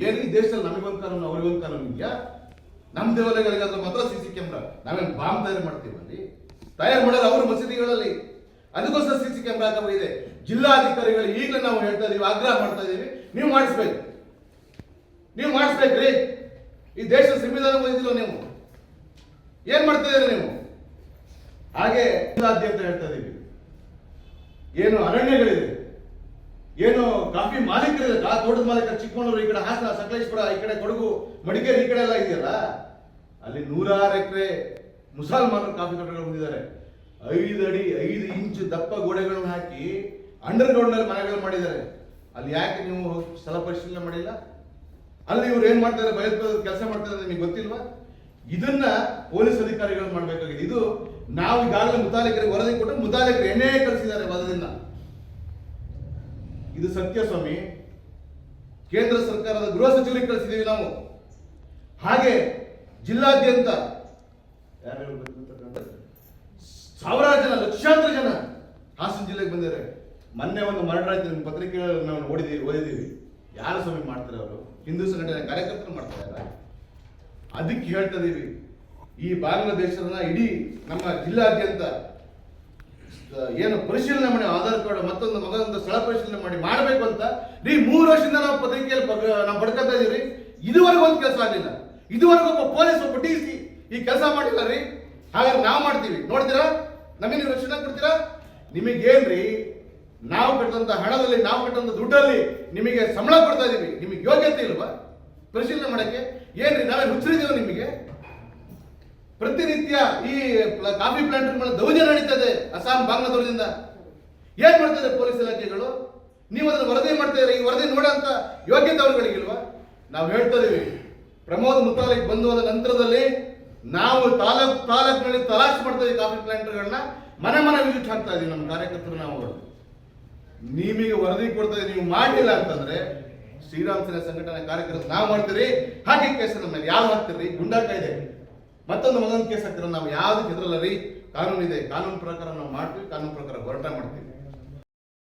ಏನು ಈ ದೇಶದಲ್ಲಿ ನಮಗೊಂದು ಕಾನೂನು ಅವ್ರಿಗೊಂದು ಕಾನೂನು ಇದೆಯಾ ನಮ್ಮ ದೇವಾಲಯಗಳಿಗಾದ್ರೆ ಮಾತ್ರ ಸಿ ಸಿ ಕ್ಯಾಮ್ರಾ ನಾವೇನು ಬಾಂಬ್ ತಯಾರು ಮಾಡ್ತೀವಿ ಅಲ್ಲಿ? ತಯಾರು ಮಾಡೋದು ಅವ್ರ ಮಸೀದಿಗಳಲ್ಲಿ. ಅದಕ್ಕೋಸ್ಕರ ಸಿ ಸಿ ಕ್ಯಾಮ್ರಾ ಇದೆ ಜಿಲ್ಲಾಧಿಕಾರಿಗಳು ಈಗಲೇ ನಾವು ಹೇಳ್ತಾ ಇದೀವಿ, ಆಗ್ರಹ ಮಾಡ್ತಾ ಇದೀವಿ. ನೀವು ಮಾಡಿಸ್ಬೇಕು. ನೀವು ಮಾಡಿಸ್ಬೇಕ್ರಿ. ಈ ದೇಶದ ಸಂವಿಧಾನ ಓದಿದಿಲ್ಲ ನೀವು. ಏನ್ ಮಾಡ್ತಾ ನೀವು? ಹಾಗೆ ಜಿಲ್ಲಾದ್ಯಂತ ಹೇಳ್ತಾ ಇದೀವಿ. ಏನು ಅರಣ್ಯಗಳಿದೆ. ಏನು ಕಾಫಿ ಮಾಲೀಕರು ಆ ತೋಟದ ಮಾಲೀಕ ಚಿಕ್ಕಮಗಳೂರು ಈ ಕಡೆ ಹಾಸನ, ಸಕಲೇಶ್ಪುರ, ಈ ಕಡೆ ಕೊಡಗು, ಮಡಿಕೇರಿ ಈ ಕಡೆ ಎಲ್ಲ ಇದೆಯಲ್ಲ? ಅಲ್ಲಿ ನೂರಾರು ಎಕರೆ ಮುಸಲ್ಮಾನರು ಕಾಫಿ ತೋಟಗಳು ಹೊಂದಿದ್ದಾರೆ ಐದು ಅಡಿ, ಐದು ಇಂಚು ದಪ್ಪ ಗೋಡೆಗಳನ್ನು ಹಾಕಿ ಅಂಡರ್ ಗ್ರೌಂಡ್ನಲ್ಲಿ ಮನೆಗಳು ಮಾಡಿದ್ದಾರೆ. ಅಲ್ಲಿ ಯಾಕೆ ನೀವು ಸ್ಥಳ ಪರಿಶೀಲನೆ ಮಾಡಿಲ್ಲ? ಅಲ್ಲಿ ಇವ್ರು ಏನು ಮಾಡ್ತಾರೆ ಭಯೋತ್ಪಾದಕ ಕೆಲಸ ಮಾಡ್ತಾರೆ ನಿಮಗೆ ಗೊತ್ತಿಲ್ವಾ? ಇದನ್ನ ಪೊಲೀಸ್ ಅಧಿಕಾರಿಗಳು ಮಾಡಬೇಕಾಗಿದೆ. ಇದು ನಾವು ಈಗಾಗಲೇ ಮುತಾಲಿಕರಿಗೆ ವರದಿ ಕೊಟ್ಟು ಮುತಾಲಿಕರು ಎಣ್ಣೆ ಕಳಿಸಿದ್ದಾರೆ ವರದಿನ ಇದು ಸತ್ಯ ಸ್ವಾಮಿ ಕೇಂದ್ರ ಸರ್ಕಾರದ ಗೃಹ ಸಚಿವರಿಗೆ ಕಳಿಸಿದ್ದೀವಿ ನಾವು. ಹಾಗೆ ಜಿಲ್ಲಾದ್ಯಂತ ಸಾವಿರಾರು ಜನ, ಲಕ್ಷಾಂತರ ಜನ ಹಾಸನ ಜಿಲ್ಲೆಗೆ ಬಂದಿದ್ದಾರೆ. ಮೊನ್ನೆ ಒಂದು ಮರ್ಡರ್ ಆಯ್ತು ನಿಮ್ಮ ಪತ್ರಿಕೆಗಳಲ್ಲಿ ನಾವು ನೋಡಿದೀವಿ ಓದಿದೀವಿ ಯಾರು ಸ್ವಾಮಿ ಮಾಡ್ತಾರೆ ಅವರು? ಹಿಂದೂ ಸಂಘಟನೆ ಕಾರ್ಯಕರ್ತರು ಮಾಡ್ತಾರೆ ಅದಕ್ಕೆ ಹೇಳ್ತಾ ಇದೀವಿ. ಈ ಬಾಂಗ್ಲಾದೇಶನ ಇಡೀ ನಮ್ಮ ಜಿಲ್ಲಾದ್ಯಂತ ಏನು ಪರಿಶೀಲನೆ ಮಾಡಿ ಆಧಾರ್ ಕಾರ್ಡ್ ಮತ್ತೊಂದು ಮಗದೊಂದು ಸ್ಥಳ ಪರಿಶೀಲನೆ ಮಾಡಿ ಮಾಡಬೇಕು ಅಂತ ರೀ, ಮೂರು ವರ್ಷದಿಂದ ನಾವು ಪತ್ರಿಕೆಯಲ್ಲಿ ನಾವು ಪಡ್ಕೊತಾ ಇದೀವಿ ಇದುವರೆಗೂ ಒಂದು ಕೆಲಸ ಆಗಲಿಲ್ಲ. ಇದುವರೆಗೂ ಒಬ್ಬ ಪೊಲೀಸ್, ಒಬ್ಬ ಡಿ ಸಿ ಈ ಕೆಲಸ ಮಾಡಿಲ್ಲ ರೀ. ಹಾಗಾದ್ರೆ ನಾವು ಮಾಡ್ತೀವಿ. ನೋಡ್ತೀರಾ? ನಮಗೆ ನೀವು ರಕ್ಷಣೆ ಕೊಡ್ತೀರಾ? ನಿಮಗೇನ್ರಿ? ನಾವು ಕಟ್ಟಂತ ಹಣದಲ್ಲಿ, ನಾವು ಕಟ್ಟಂತ ದುಡ್ಡಲ್ಲಿ ನಿಮಗೆ ಸಂಬಳ ಕೊಡ್ತಾ ಇದೀವಿ. ನಿಮಗೆ ಯೋಗ್ಯತೆ ಇಲ್ವಾ? ಪರಿಶೀಲನೆ ಮಾಡಕ್ಕೆ? ಏನ್ರಿ ನಾವೇ ಹುಚ್ಚರಿದ್ದೀವಿ ನಿಮಗೆ? ಪ್ರತಿನಿತ್ಯ ಈ ಕಾಫಿ ಮೇಲೆ ದೌರ್ಜನ್ಯ ನಡೀತದೆ ಅಸ್ಸಾಂ ಬಾಂಗ್ಲಾದೇಶದಿಂದ ಏನ್ ಮಾಡ್ತದೆ ಪೊಲೀಸ್ ಇಲಾಖೆಗಳು? ನೀವು ಅದನ್ನು ವರದಿ ಮಾಡ್ತಾ ಇದ್ದೀರಿ ಈ ವರದಿ ನೋಡಂತ ಯೋಗ್ಯತೆ ಅವ್ರುಗಳಿಗಿಲ್ವಾ? ನಾವು ಹೇಳ್ತಾ ಇದೀವಿ, ಪ್ರಮೋದ್ ಮುತಾಲಿಕ್ ಬಂದು ಹೋದ ನಂತರದಲ್ಲಿ ನಾವು ತಾಲೂಕ್ ತಾಲೂಕಿನಲ್ಲಿ ತಲಾಶ್ ಮಾಡ್ತಾ ಇದೀವಿ ಕಾಫಿ ಪ್ಲಾಂಟ್ಗಳನ್ನ. ಮನೆ ಮನೆ ವಿಸಿಟ್ ಹಾಕ್ತಾ ಇದೀವಿ ನಮ್ಮ ಕಾರ್ಯಕರ್ತರು ನಾವು ನಿಮಗೆ ವರದಿ ಕೊಡ್ತಾ ನೀವು ಮಾಡಲಿಲ್ಲ ಅಂತಂದ್ರೆ ಶ್ರೀರಾಮ್ ಸೇನಾ ಸಂಘಟನೆ ಕಾರ್ಯಕರ್ತರು ನಾವು ಮಾಡ್ತೀರಿ, ಹಾಗೆ ಕೇಸ್ ನಮ್ಮ ಮೇಲೆ ಯಾರು ಹಾಕ್ತೀರಿ? ಗುಂಡಾ ಕಾಯ್ದೆ. ಮತ್ತೊಂದು ಮಗನ ಕೇಸ್ ಹಾಕ್ತೀರ ನಾವು ಯಾವ್ದಕ್ಕೆ ಹೆದರಲ್ಲ ರೀ? ಕಾನೂನು ಇದೆ ಕಾನೂನು ಪ್ರಕಾರ ನಾವು ಮಾಡ್ತೀವಿ, ಕಾನೂನು ಪ್ರಕಾರ ಹೋರಾಟ ಮಾಡ್ತೀವಿ.